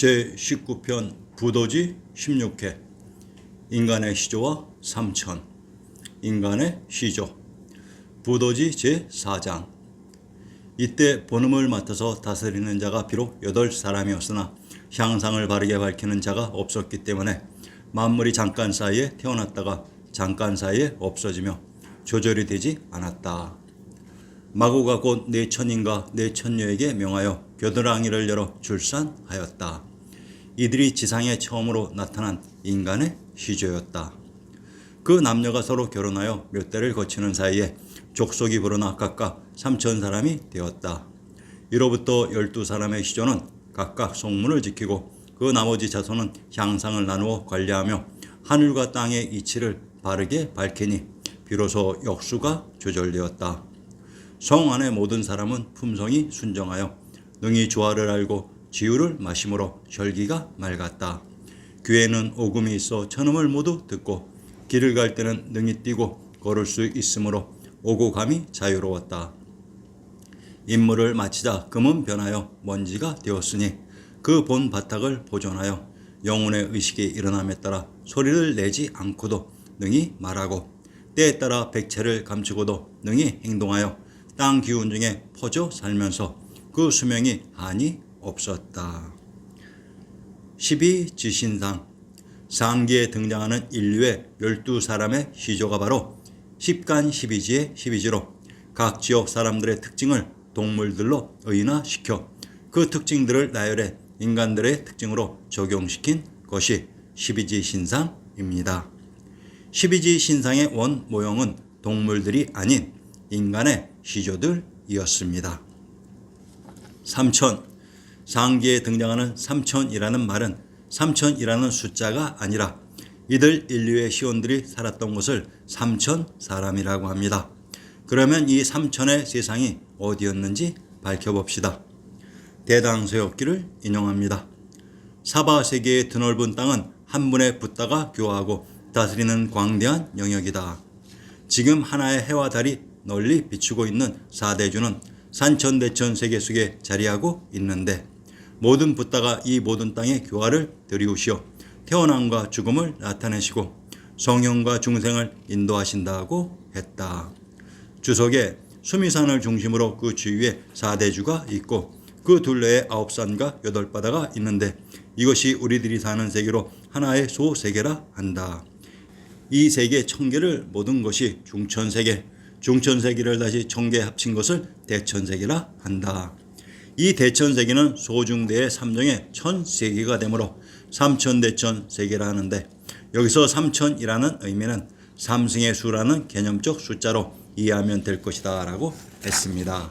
제19편 부도지 16회 인간의 시조와 삼천 인간의 시조 부도지 제4장 이때 본음을 맡아서 다스리는 자가 비록 여덟 사람이었으나 향상을 바르게 밝히는 자가 없었기 때문에 만물이 잠깐 사이에 태어났다가 잠깐 사이에 없어지며 조절이 되지 않았다. 마고가 곧네 천인가 네 명하여 겨드랑이를 열어 출산하였다. 이들이 지상에 처음으로 나타난 인간의 시조였다. 그 남녀가 서로 결혼하여 몇 대를 거치는 사이에 족속이 불어나 각각 삼천 사람이 되었다. 이로부터 열두 사람의 시조는 각각 속문을 지키고 그 나머지 자손은 향상을 나누어 관리하며 하늘과 땅의 이치를 바르게 밝히니 비로소 역수가 조절되었다. 성 안의 모든 사람은 품성이 순정하여 능히 조화를 알고 지유를 마심으로 혈기가 맑았다. 귀에는 오금이 있어 천음을 모두 듣고 길을 갈 때는 능히 뛰고 걸을 수 있으므로 오고 감이 자유로웠다. 임무를 마치자 금은 변하여 먼지가 되었으니 그 본 바닥을 보존하여 영혼의 의식이 일어남에 따라 소리를 내지 않고도 능히 말하고 때에 따라 백체를 감추고도 능히 행동하여 땅 기운 중에 퍼져 살면서 그 수명이 한이 없었다. 12 지신상 상기에 등장하는 인류의 12사람의 시조가 바로 10간 12지의 12지로 각 지역 사람들의 특징을 동물들로 의인화시켜 그 특징들을 나열해 인간들의 특징으로 적용시킨 것이 12지 신상입니다. 12지 신상의 원 모형은 동물들이 아닌 인간의 시조들이었습니다. 삼천 상기에 등장하는 삼천이라는 말은 삼천이라는 숫자가 아니라 이들 인류의 시온들이 살았던 곳을 삼천 사람이라고 합니다. 그러면 이 삼천의 세상이 어디였는지 밝혀봅시다. 대당서역기를 인용합니다. 사바 세계의 드넓은 땅은 한 분의 붓다가 교화하고 다스리는 광대한 영역이다. 지금 하나의 해와 달이 널리 비추고 있는 사대주는 산천대천 세계 속에 자리하고 있는데 모든 붓다가 이 모든 땅의 교화를 들이우시어 태어남과 죽음을 나타내시고 성형과 중생을 인도하신다고 했다. 주석에 수미산을 중심으로 그 주위에 사대주가 있고 그 둘레에 아홉 산과 여덟 바다가 있는데 이것이 우리들이 사는 세계로 하나의 소세계라 한다. 이 세계 천계를 모든 것이 중천세계, 중천세계를 다시 천계에 합친 것을 대천세계라 한다. 이 대천세계는 소중대의 삼정의 천세계가 되므로 삼천대천 세계라 하는데 여기서 삼천이라는 의미는 삼승의 수라는 개념적 숫자로 이해하면 될 것이다 라고 했습니다.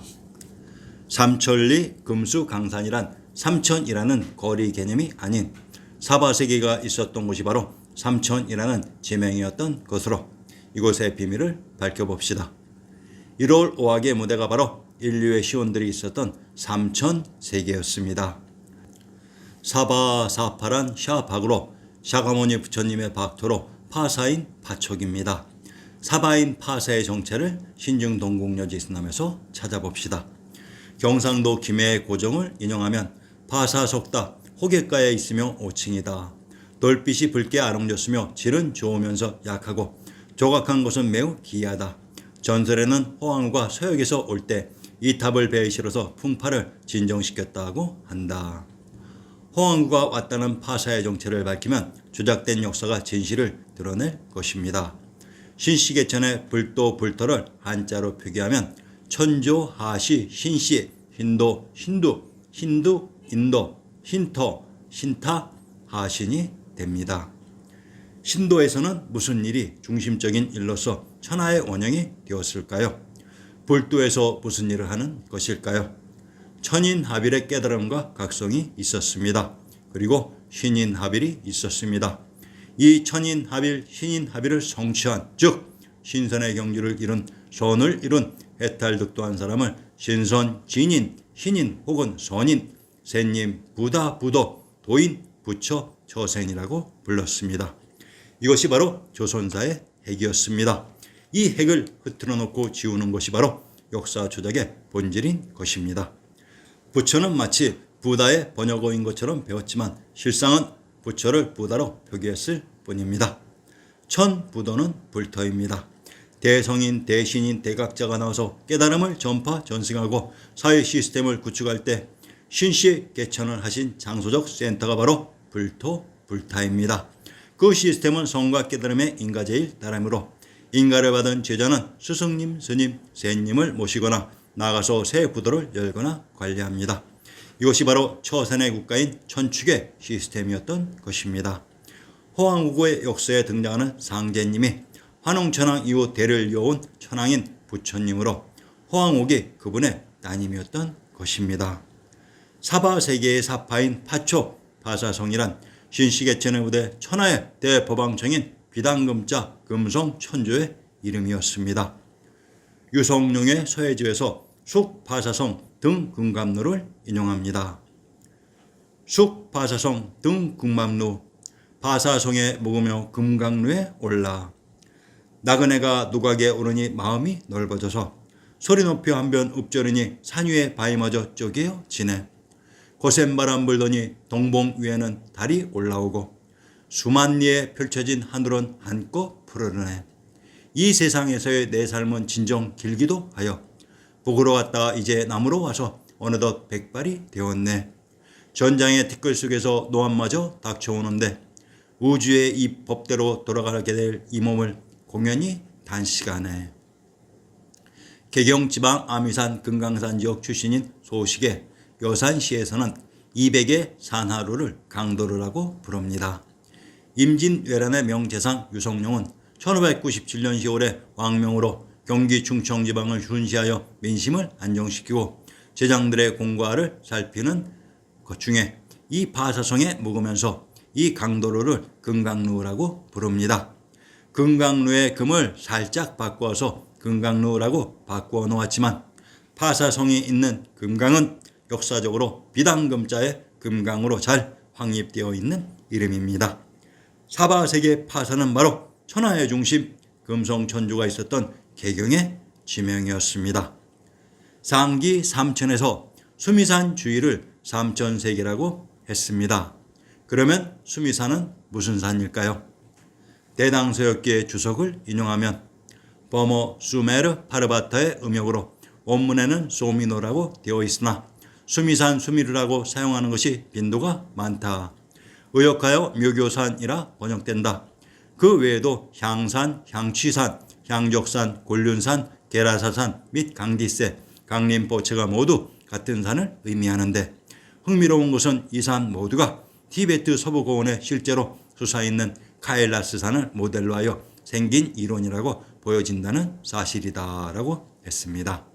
삼천리 금수강산이란 삼천이라는 거리 개념이 아닌 사바세계가 있었던 곳이 바로 삼천이라는 지명이었던 것으로 이곳의 비밀을 밝혀봅시다. 1월 5학의 무대가 바로 인류의 시온들이 있었던 삼천 세계였습니다. 사바사파란 샤박으로 샤가모니 부처님의 박토로 파사인 파촉입니다. 사바인 파사의 정체를 신중동국여지스남에서 찾아봅시다. 경상도 김해의 고정을 인용하면 파사속다 호객가에 있으며 5층이다. 돌빛이 붉게 아롱졌으며 질은 좋으면서 약하고 조각한 것은 매우 기이하다. 전설에는 호황우가 서역에서 올 때 이 탑을 배에 실어서 풍파를 진정시켰다고 한다. 호황우가 왔다는 파사의 정체를 밝히면 조작된 역사가 진실을 드러낼 것입니다. 신시계천의 불도 불토를 한자로 표기하면 천조 하시 신시 힌도 힌두 힌두 인도 힌터 신타 하신이 됩니다. 신도에서는 무슨 일이 중심적인 일로서 천하의 원형이 되었을까요? 불도에서 무슨 일을 하는 것일까요? 천인 하빌의 깨달음과 각성이 있었습니다. 그리고 신인 하빌이 있었습니다. 이 천인 하빌, 신인 하빌을 성취한 즉 신선의 경지를 이룬 선을 이룬 해탈득도한 사람을 신선, 진인, 신인 혹은 선인, 仙님, 부다, 부도, 도인, 부처, 처생이라고 불렀습니다. 이것이 바로 조선사의 핵이었습니다. 이 핵을 흐트러 놓고 지우는 것이 바로 역사 조작의 본질인 것입니다. 부처는 마치 부다의 번역어인 것처럼 배웠지만 실상은 부처를 부다로 표기했을 뿐입니다. 천 부도는 불터입니다. 대성인, 대신인, 대각자가 나와서 깨달음을 전파, 전승하고 사회 시스템을 구축할 때 신씨 개천을 하신 장소적 센터가 바로 불토, 불타입니다. 그 시스템은 성과 깨달음의 인가제일 따름으로 인가를 받은 제자는 스승님, 스님, 세님을 모시거나 나가서 새 부도를 열거나 관리합니다. 이것이 바로 처세의 국가인 천축의 시스템이었던 것입니다. 호황우고의 역사에 등장하는 상제님이 환웅천왕 이후 대를 이어온 천왕인 부처님으로 호황옥이 그분의 따님이었던 것입니다. 사바 세계의 사파인 파초 파사성이란 신시계천의 무대 천하의 대법왕청인 비단금자 금성 천조의 이름이었습니다. 유성룡의 서해지에서 숙파사성 등 금감루를 인용합니다. 숙파사성 등 금감루 바사성에 묵으며 금강루에 올라 나그네가 누각에 오르니 마음이 넓어져서 소리 높여 한변 읍절으니 산 위에 바위마저 쪼개어 지내 거센 바람 불더니 동봉 위에는 달이 올라오고 수만 리에 펼쳐진 하늘은 한껏 푸르르네. 이 세상에서의 내 삶은 진정 길기도 하여 북으로 갔다가 이제 남으로 와서 어느덧 백발이 되었네. 전장의 티끌 속에서 노안마저 닥쳐오는데 우주의 이 법대로 돌아가게 될 이 몸을 공연히 단시간에 개경 지방 아미산 금강산 지역 출신인 소식의 여산시에서는 200의 산하루를 강도르라고 부릅니다. 임진왜란의 명재상 유성룡은 1597년 10월에 왕명으로 경기 충청 지방을巡시하여 민심을 안정시키고 제장들의 공과를 살피는 것 중에 이 바사성에 묵으면서 이 강도로를 금강루라고 부릅니다. 금강루의 금을 살짝 바꾸어서 금강루라고 바꾸어 놓았지만 파사성이 있는 금강은 역사적으로 비단금자의 금강으로 잘 확립되어 있는 이름입니다. 사바세계 파사는 바로 천하의 중심 금성천주가 있었던 개경의 지명이었습니다. 상기 삼천에서 수미산 주위를 삼천세계라고 했습니다. 그러면 수미산은 무슨 산일까요? 대당서역기의 주석을 인용하면 버머 수메르 파르바타의 음역으로 원문에는 소미노라고 되어 있으나 수미산 수미르라고 사용하는 것이 빈도가 많다. 의역하여 묘교산이라 번역된다. 그 외에도 향산, 향취산, 향적산, 곤륜산, 게라사산 및 강디세, 강림보체가 모두 같은 산을 의미하는데 흥미로운 것은 이 산 모두가 티베트 서부 고원에 실제로 수사 있는 카일라스 산을 모델로 하여 생긴 이론이라고 보여진다는 사실이다라고 했습니다.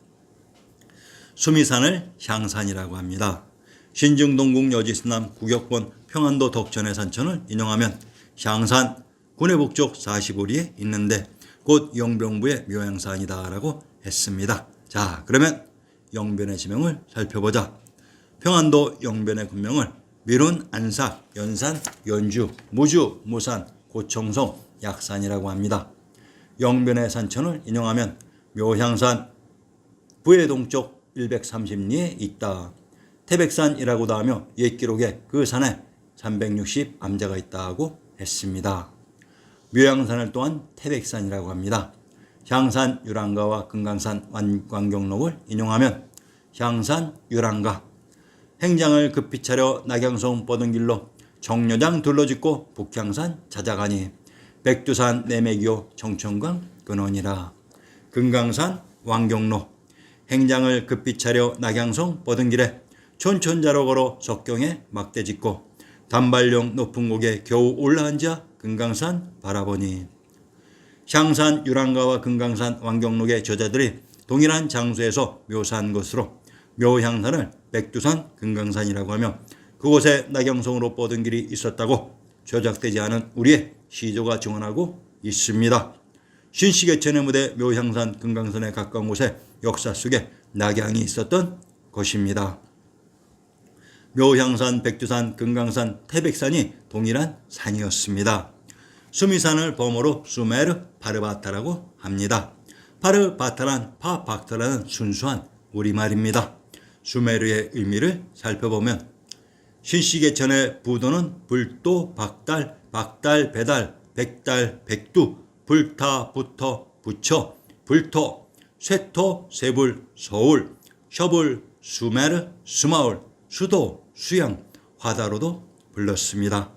수미산을 향산이라고 합니다. 신증동국 여지스남 구격본 평안도 덕천의 산천을 인용하면 향산 군의 북쪽 45리에 있는데 곧 영병부의 묘양산이다라고 했습니다. 자 그러면 영변의 지명을 살펴보자. 평안도 영변의 군명을 밀운, 안삭, 연산, 연주, 무주, 무산, 고청성, 약산이라고 합니다. 영변의 산천을 인용하면 묘향산 부의 동쪽 130리에 있다. 태백산이라고도 하며 옛 기록에 그 산에 360 암자가 있다고 했습니다. 묘양산을 또한 태백산이라고 합니다. 향산 유랑가와 금강산 완광경록을 인용하면 향산 유랑가 행장을 급히 차려 낙양성 뻗은 길로 정려장 둘러짓고 북향산 찾아가니 백두산 내매기요 정천강 근원이라 금강산 왕경로 행장을 급히 차려 낙양성 뻗은 길에 촌촌자로 걸어 석경에 막대 짓고 단발령 높은 곡에 겨우 올라앉아 금강산 바라보니 향산 유랑가와 금강산 왕경록의 저자들이 동일한 장소에서 묘사한 것으로 묘향산을 백두산 금강산이라고 하며 그곳에 나경성으로 뻗은 길이 있었다고 조작되지 않은 우리의 시조가 증언하고 있습니다. 신시계천의 무대 묘향산 금강산에 가까운 곳에 역사 속에 낙양이 있었던 것입니다. 묘향산, 백두산, 금강산, 태백산이 동일한 산이었습니다. 수미산을 범어로 수메르 파르바타라고 합니다. 파르바타란 파박타라는 순수한 우리말입니다. 수메르의 의미를 살펴보면 신시계천의 부도는 불도, 박달, 박달, 배달, 백달, 백두, 불타, 붙어, 붙여, 불토, 쇠토, 세불, 서울, 셔불, 수메르, 수마을, 수도, 수양, 화다로도 불렀습니다.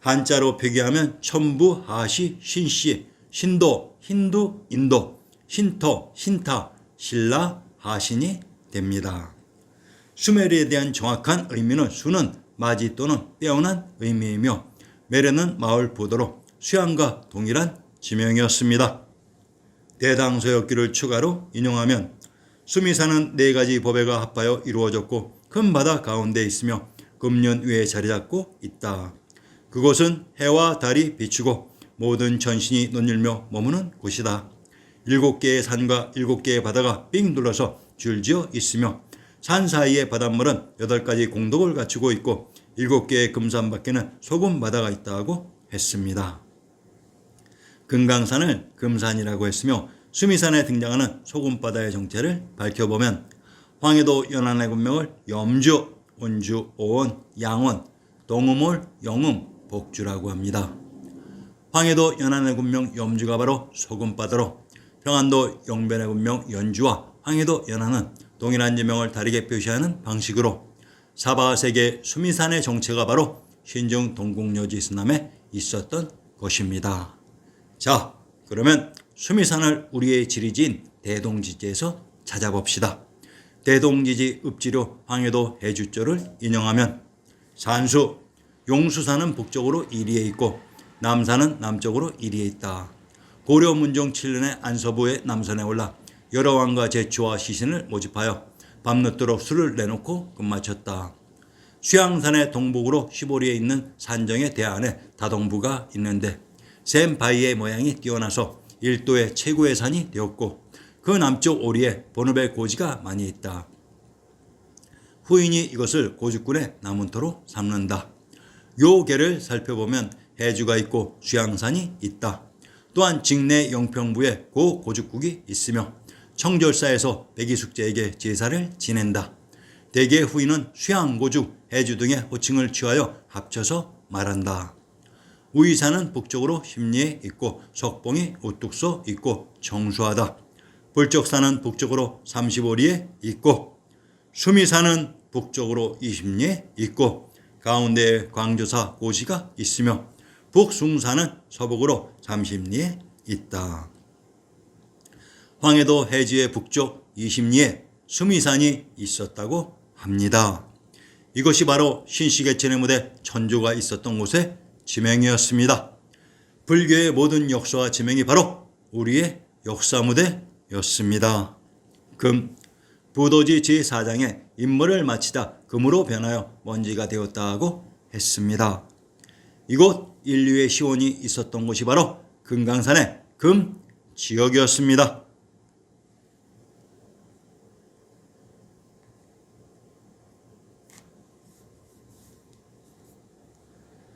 한자로 표기하면 천부, 하시, 신시, 신도, 힌두, 인도, 신토, 신타, 신라, 하신이 됩니다. 수메르에 대한 정확한 의미는 수는 맞이 또는 빼어난 의미이며 메르는 마을 부도로 수양과 동일한 지명이었습니다. 대당소역기를 추가로 인용하면 수미산은 네 가지 법에가 합하여 이루어졌고 큰 바다 가운데 있으며 금년 위에 자리 잡고 있다. 그곳은 해와 달이 비추고 모든 전신이 논일며 머무는 곳이다. 일곱 개의 산과 일곱 개의 바다가 삥 둘러서 줄지어 있으며 산 사이의 바닷물은 여덟 가지 공덕을 갖추고 있고 일곱 개의 금산 밖에는 소금 바다가 있다고 했습니다. 금강산을 금산이라고 했으며 수미산에 등장하는 소금 바다의 정체를 밝혀보면 황해도 연안의 군명을 염주, 온주, 오원, 양원, 동음홀, 영음, 복주라고 합니다. 황해도 연안의 군명 염주가 바로 소금바다로 평안도 영변의 군명 연주와 황해도 연안은 동일한 지명을 다르게 표시하는 방식으로 사바세계 수미산의 정체가 바로 신중 동국여지 스남에 있었던 것입니다. 자, 그러면 수미산을 우리의 지리지인 대동지지에서 찾아봅시다. 대동지지 읍지료 황해도 해주조를 인용하면 산수 용수산은 북쪽으로 이리에 있고 남산은 남쪽으로 이리에 있다. 고려 문종 7년에 안서부의 남산에 올라 여러 왕과 제추와 시신을 모집하여 밤늦도록 술을 내놓고 끝마쳤다. 수양산의 동북으로 시보리에 있는 산정의 대안에 다동부가 있는데 샘 바위의 모양이 뛰어나서 일도의 최고의 산이 되었고 그 남쪽 오리에 본읍의 고지가 많이 있다. 후인이 이것을 고죽군의 남문토로 삼는다. 요 계를 살펴보면 해주가 있고 수양산이 있다. 또한 직내 영평부에 고 고죽국이 있으며 청절사에서 백이숙제에게 제사를 지낸다. 대개 후인은 수양, 고죽, 해주 등의 호칭을 취하여 합쳐서 말한다. 우이산은 북쪽으로 심리에 있고 석봉이 우뚝 서 있고 정수하다. 불적산은 북쪽으로 35리에 있고 수미산은 북쪽으로 20리에 있고 가운데에 광조사 고시가 있으며 북숭산은 서북으로 30리에 있다. 황해도 해지의 북쪽 20리에 수미산이 있었다고 합니다. 이것이 바로 신시계천의 무대 천조가 있었던 곳의 지명이었습니다. 불교의 모든 역사와 지명이 바로 우리의 역사 무대 였습니다. 금 부도지 제4장의 임무를 마치다 금으로 변하여 먼지가 되었다고 했습니다. 이곳 인류의 시온이 있었던 곳이 바로 금강산의 금 지역이었습니다.